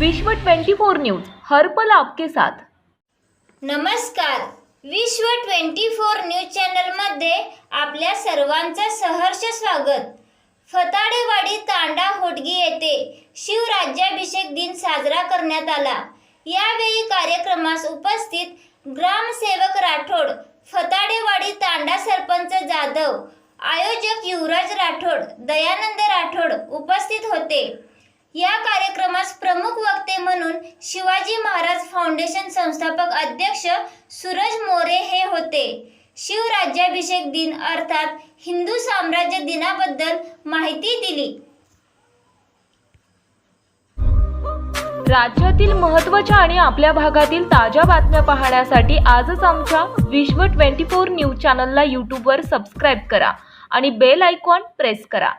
विश्व 24 न्यूज हर पल आपके साथ. नमस्कार. विश्व 24 न्यूज चॅनलमध्ये आपल्या सर्वांचं सहर्ष स्वागत. फताडेवाडी तांडा होटगी येथे शिवराज्याभिषेक दिन साजरा करण्यात आला. यावेळी कार्यक्रमास उपस्थित ग्रामसेवक राठोड फताडेवाडी तांडा सरपंच जाधव आयोजक युवराज राठोड दयानंद राठोड उपस्थित होते. या कार्यक्रमास प्रमुख म्हणून शिवाजी महाराज फाउंडेशन संस्थापक अध्यक्ष सूरज मोरे हे होते. शिवराज्याभिषेक दिन अर्थात हिंदू साम्राज्य दिनाबद्दल माहिती दिली. राज्यातील महत्त्वाच्या आणि आपल्या भागातील ताज्या बातम्या पाहण्यासाठी आजच आमच्या विश्व 24 न्यूज चॅनलला यूट्यूबवर सबस्क्राईब करा आणि बेल आयकॉन प्रेस करा.